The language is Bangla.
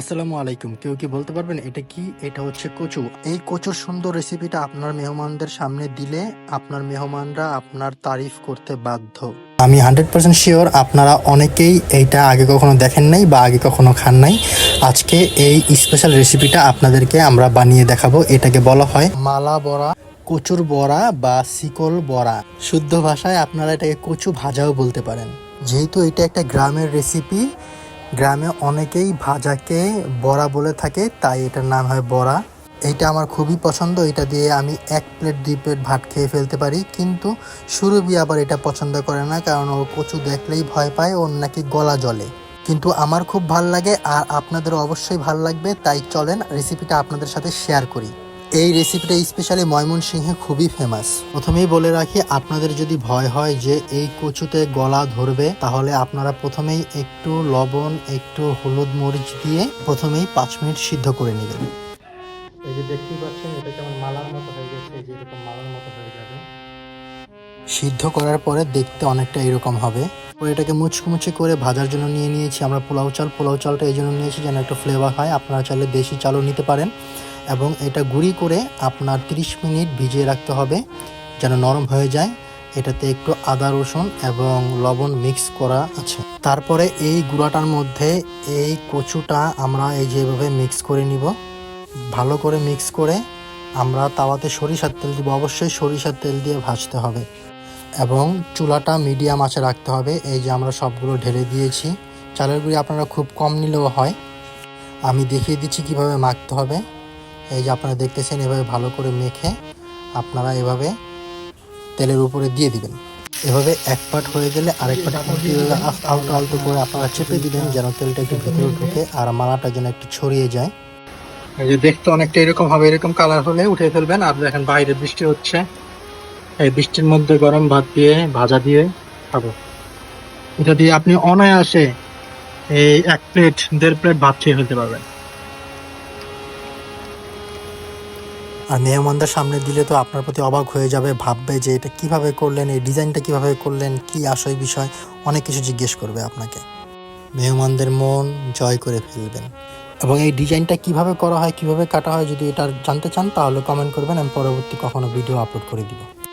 আসসালামু আলাইকুম। কেউ কি বলতে পারবেন এটা কি? এটা হচ্ছে কচু। এই কচুর সুন্দর রেসিপিটা আপনার মেহমানদের সামনে দিলে আপনার মেহমানরা আপনার তারিফ করতে বাধ্য। আমি হান্ড্রেড পার্সেন্ট শিওর আপনারা অনেকেই এইটা আগে কখনো দেখেন নাই বা আগে কখনো খান নাই। আজকে এই স্পেশাল রেসিপিটা আপনাদেরকে আমরা বানিয়ে দেখাবো। এটাকে বলা হয় মালা বড়া, কচুর বড়া বা শিকল বড়া। শুদ্ধ ভাষায় আপনারা এটাকে কচু ভাজাও বলতে পারেন। যেহেতু এটা একটা গ্রামের রেসিপি গ্রামে অনেকেই ভাজাকে বড়া বলে থাকে, তাই এটার নাম হয় বড়া। এইটা আমার খুবই পছন্দ, এটা দিয়ে আমি এক প্লেট, দুই প্লেট ভাত খেয়ে ফেলতে পারি। কিন্তু সুরভি আবার এটা পছন্দ করে না, কারণ ও কচু দেখলেই ভয় পায়, ওর নাকি গলা জ্বলে। কিন্তু আমার খুব ভালো লাগে, আর আপনাদের অবশ্যই ভালো লাগবে। তাই চলেন রেসিপিটা আপনাদের সাথে শেয়ার করি। এই রেসিপিটা স্পেশালি ময়মনসিংহে খুবই ফেমাস প্রথমেই বলে রাখি, আপনাদের যদি ভয় হয় যে এই কচুতে গলা ধরবে, তাহলে আপনারা প্রথমেই একটু লবণ, একটু হলুদ মরিচ দিয়ে প্রথমেই পাঁচ মিনিট সিদ্ধ করে নেবেন। এই যে পাচ্ছেন, এটা সিদ্ধ করার পরে দেখতে অনেকটা এরকম হবে। পরে এটাকে মুচকুমুচি করে ভাজার জন্য নিয়ে নিয়েছি। আমরা পোলাও চাল, পোলাও চালটা এই জন্য নিয়েছি যেন একটা ফ্লেভার হয়। আপনারা চাইলে দেশি চালও নিতে পারেন। এবং এটা গুঁড়ি করে আপনার 30 মিনিট ভিজিয়ে রাখতে হবে যেন নরম হয়ে যায়। এটাতে একটু আদা, রসুন এবং লবণ মিক্স করা আছে। তারপরে এই গুঁড়াটার মধ্যে এই কচুটা আমরা এই যেভাবে মিক্স করে নিব। ভালো করে মিক্স করে আমরা তাওয়াতে সরিষার তেল দিব। অবশ্যই সরিষার তেল দিয়ে ভাজতে হবে এবং চুলাটা মিডিয়াম আঁচে রাখতে হবে। এই যে আমরা সবগুলো ঢেলে দিয়েছি। চালের গুঁড়ি আপনারা খুব কম নিলেও হয়। আমি দেখিয়ে দিচ্ছি কীভাবে মাখতে হবে। এই যে আপনারা দেখতেছেন, এভাবে ভালো করে মেখে আপনারা এভাবে তেলের উপরে দিয়ে দিবেন। এভাবে এক পাট হয়ে গেলে আরেক পাট আলতো আলতো করে আপনারা চেপে দিবেন, যেন তেলটা একটু ভিতরে ঢুকে আর মালাটা যেন একটু ছড়িয়ে যায়। এই যে দেখতে অনেকটা এরকম হবে, এরকম কালার হলে উঠে ফেলবেন। আর দেখেন বাইরে বৃষ্টি হচ্ছে। এই বৃষ্টির মধ্যে গরম ভাত দিয়ে, ভাজা দিয়ে খাব। এটা দিয়ে আপনি অনায়াসে এই এক প্লেট, দেড় প্লেট ভাত খেয়ে ফেলতে পারবেন। আর মেহমানদের সামনে দিলে তো আপনার প্রতি অবাক হয়ে যাবে, ভাববে যে এটা কীভাবে করলেন, এই ডিজাইনটা কীভাবে করলেন, কি আসল বিষয়, অনেক কিছু জিজ্ঞেস করবে আপনাকে। মেহমানদের মন জয় করে ফেলবেন। এবং এই ডিজাইনটা কীভাবে করা হয়, কীভাবে কাটা হয়, যদি এটা জানতে চান তাহলে কমেন্ট করবেন, আমি পরবর্তী কখনো ভিডিও আপলোড করে দিব।